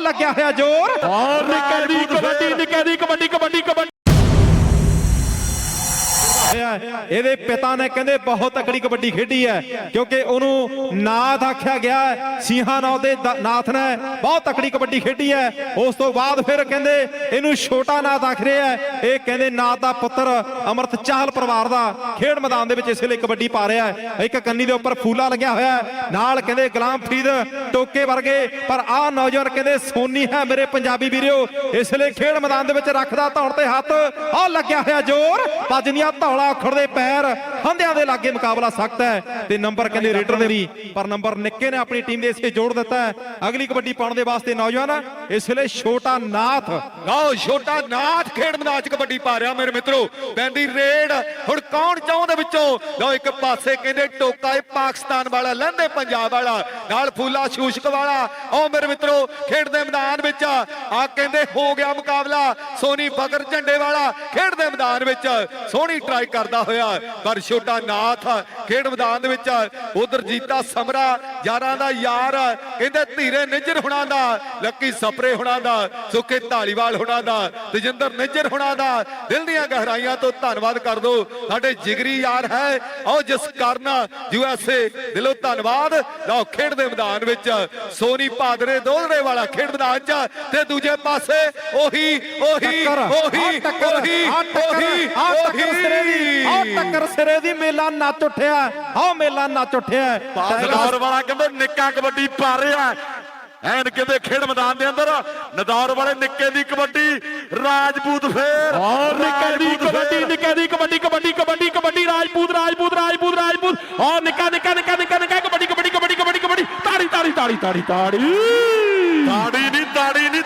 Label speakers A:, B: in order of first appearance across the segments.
A: ਲੱਗਿਆ ਹੋਇਆ ਜ਼ੋਰ।
B: ਔਰ ਨਿੱਕੇ ਦੀ ਕਬੱਡੀ ਨਿੱਕੇ ਦੀ ਕਬੱਡੀ ਕਬੱਡੀ
A: ਹੈ। ਇਹਦੇ ਪਿਤਾ ਨੇ ਕਹਿੰਦੇ ਬਹੁਤ ਤਕੜੀ ਕਬੱਡੀ ਖੇਡੀ ਹੈ, ਕਿਉਂਕਿ ਉਹਨੂੰ ਨਾਥ ਆਖਿਆ ਗਿਆ ਸਿੰਘਾਂ ਨਾਥ ਦੇ ਨਾਥ ਨੇ ਬਹੁਤ ਤਕੜੀ ਕਬੱਡੀ ਖੇਡੀ ਹੈ। ਉਸ ਤੋਂ ਬਾਅਦ ਫਿਰ ਕਹਿੰਦੇ ਇਹਨੂੰ ਛੋਟਾ ਨਾਥ ਆਖ ਰਿਹਾ ਇਹ ਕਹਿੰਦੇ ਨਾਥ ਦਾ ਪੁੱਤਰ ਅਮਰਤ ਚਾਹਲ ਪਰਿਵਾਰ ਦਾ ਖੇਡ ਮੈਦਾਨ ਦੇ ਵਿੱਚ ਇਸ ਲਈ ਕਬੱਡੀ ਪਾ ਰਿਹਾ ਹੈ। ਇੱਕ ਕੰਨੀ ਦੇ ਉੱਪਰ ਫੂਲਾ ਲੱਗਿਆ ਹੋਇਆ ਨਾਲ ਕਹਿੰਦੇ ਗੁਲਾਮ ਫਰੀਦ ਟੋਕੇ ਵਰਗੇ, ਪਰ ਆਹ ਨੌਜਵਾਨ ਕਹਿੰਦੇ ਸੋਨੀ ਹੈ ਮੇਰੇ ਪੰਜਾਬੀ ਵੀਰਿਓ ਇਸ ਲਈ ਖੇਡ ਮੈਦਾਨ ਦੇ ਵਿੱਚ ਰੱਖਦਾ ਧੌਣ ਤੇ ਹੱਥ। ਆਹ ਲੱਗਿਆ ਹੋਇਆ ਜ਼ੋਰ ਭੱਜਨੀਆਂ ਧੌਲਾ ਉਖੜਦੇ ਪੈਰ ਹੰਦਿਆਂ ਦੇ ਲਾਗੇ ਮੁਕਾਬਲਾ ਸਖਤ ਹੈ। ਤੇ ਨੰਬਰ ਕਹਿੰਦੇ ਰੇਡਰ ਦੇ ਵੀ ਪਰ ਨੰਬਰ ਨਿੱਕੇ ਨੇ ਆਪਣੀ ਟੀਮ ਦੇ ਇਸੇ ਜੋੜ ਦਿੱਤਾ ਹੈ। ਅਗਲੀ ਕਬੱਡੀ ਪਾਉਣ ਦੇ ਵਾਸਤੇ ਨੌਜਵਾਨ, ਇਸ ਵੇਲੇ ਛੋਟਾ ਨਾਥ।
C: ਲਓ, ਛੋਟਾ ਨਾਥ ਖੇਡ ਮੈਦਾਨ ਚ ਕਬੱਡੀ ਪਾ ਰਿਹਾ ਮੇਰੇ ਮਿੱਤਰੋ। ਪੈਂਦੀ ਰੇਡ, ਹੁਣ ਕੌਣ ਚਾਹੁੰਦੇ ਵਿੱਚੋਂ? ਲਓ, ਇੱਕ ਪਾਸੇ ਕਹਿੰਦੇ ਟੋਕਾ ਇਹ ਪਾਕਿਸਤਾਨ ਵਾਲਾ, ਲਹਿੰਦੇ ਪੰਜਾਬ ਵਾਲਾ, ਨਾਲ ਫੂਲਾ ਸ਼ੂਸ਼ਕ ਵਾਲਾ ਉਹ ਮੇਰੇ ਮਿੱਤਰੋ, ਖੇਡ ਦੇ ਮੈਦਾਨ ਵਿੱਚ ਆ। ਕਹਿੰਦੇ, ਹੋ ਗਿਆ ਮੁਕਾਬਲਾ। ਸੋਨੀ ਫਕਰ ਝੰਡੇ ਵਾਲਾ ਖੇਡ ਦੇ ਮੈਦਾਨ ਵਿੱਚ। ਸੋਹਣੀ ਟਰਾਈ ਕਰਦਾ ਹੋਇਆ, ਪਰ ਛੋਟਾ ਨਾਥ ਖੇਡ ਮੈਦਾਨ ਦੇ ਵਿੱਚ ਉਧਰ ਜੀਤਾ ਸਮਰਾ ਯਾਰਾਂ ਦਾ ਯਾਰ ਕਹਿੰਦੇ ਧੀਰੇ ਨਿੱਜਰ ਹੁਣਾਂ ਦਾ ਲੱਕੀ ਸਪਰੇ ਹੁਣਾਂ ਦਾ ਸੁੱਕੇ ਢਾਲੀਵਾਲ ਹੁਣਾਂ ਦਾ ਤਜਿੰਦਰ ਨਿੱਜਰ ਹੁਣਾਂ ਦਾ। ਦਿਲ ਦੀਆਂ ਗਹਿਰਾਈਆਂ ਤੋਂ ਧੰਨਵਾਦ ਕਰ ਦੋ। ਸਾਡੇ ਜਿਗਰੀ ਯਾਰ ਹੈ। ਆਓ ਜਿਸ ਕਾਰਨ ਯੂਐਸਏ ਦਿਲੋਂ ਧੰਨਵਾਦ। ਲਓ ਖੇਡ ਦੇ ਮੈਦਾਨ ਵਿੱਚ ਸੋਨੀ ਭਾਦਰੇ ਦੋਹਰੇ ਵਾਲਾ ਖੇਡ ਮੈਦਾਨ 'ਚ ਤੇ ਦੂਜੇ ਪਾਸੇ ਉਹੀ ਉਹੀ ਉਹੀ ਉਹੀ ਉਹੀ
A: ਆਹ ਟੱਕਰ ਸਿਰੇ ਦੀ ਆਹ ਟੱਕਰ ਸਿਰੇ ਦੀ ਮੇਲਾ ਨੱਚ ਉੱਠਿਆ। ਆਹ ਮੇਲਾ ਨੱਚ ਉੱਠਿਆ।
B: ਨਦੌਰ ਵਾਲਾ ਕਹਿੰਦੇ ਨਿੱਕਾ ਕਬੱਡੀ ਪਾ ਰਿਹਾ ਐਨ ਕਹਿੰਦੇ ਖੇਡ ਮੈਦਾਨ ਦੇ ਅੰਦਰ ਨਦੌਰ ਵਾਲੇ ਨਿੱਕੇ ਦੀ ਕਬੱਡੀ ਰਾਜਪੂਤ ਫੇਰ ਔਰ ਨਿੱਕੇ ਦੀ ਕਬੱਡੀ ਨਿੱਕੇ ਦੀ ਕਬੱਡੀ ਕਬੱਡੀ ਕਬੱਡੀ ਕਬੱਡੀ ਰਾਜਪੂਤ ਰਾਜਪੂਤ ਰਾਜਪੂਤ ਰਾਜਪੂਤ। ਔਰ ਨਿੱਕਾ ਨਿੱਕਾ ਨਿੱਕਾ ਨਿੱਕਾ ਨਿੱਕਾ ਕਬੱਡੀ ਕਬੱਡੀ ਕਬੱਡੀ ਕਬੱਡੀ ਕਬੱਡੀ। ਤਾੜੀ ਤਾੜੀ ਤਾੜੀ ਤਾੜੀ ਤਾੜੀ। ਤਾੜੀ ਨਹੀਂ ਤਾੜੀ ਨਹੀਂ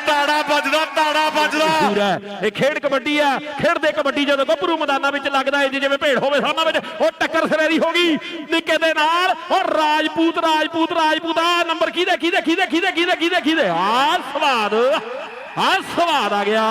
B: ਤਾੜਾ ਵੱਜਦਾ ਇਹ ਖੇਡ ਕਬੱਡੀ ਆ ਖੇਡਦੇ ਕਬੱਡੀ ਜਦੋਂ ਗੱਭਰੂ ਮੈਦਾਨਾਂ ਵਿੱਚ ਲੱਗਦਾ ਹੈ, ਜਿਵੇਂ ਭੇੜ ਹੋਵੇ ਸਾਹਮਣੇ ਵਿੱਚ, ਉਹ ਟੱਕਰ ਸਿਰੇ ਹੋ ਗਈ। ਨਿੱਕੇ ਦੇ ਨਾਲ ਉਹ ਰਾਜਪੂਤ ਰਾਜਪੂਤ ਰਾਜਪੂਤ। ਆ ਨੰਬਰ ਕਿਹਦੇ ਕਿਹਦੇ ਕਿਹਦੇ ਕਿਹਦੇ ਕਿਹਦੇ ਕਿਹਦੇ ਕਿਹਦੇ? ਆ ਸਵਾਦ। ਆ ਸਵਾਦ ਆ ਗਿਆ।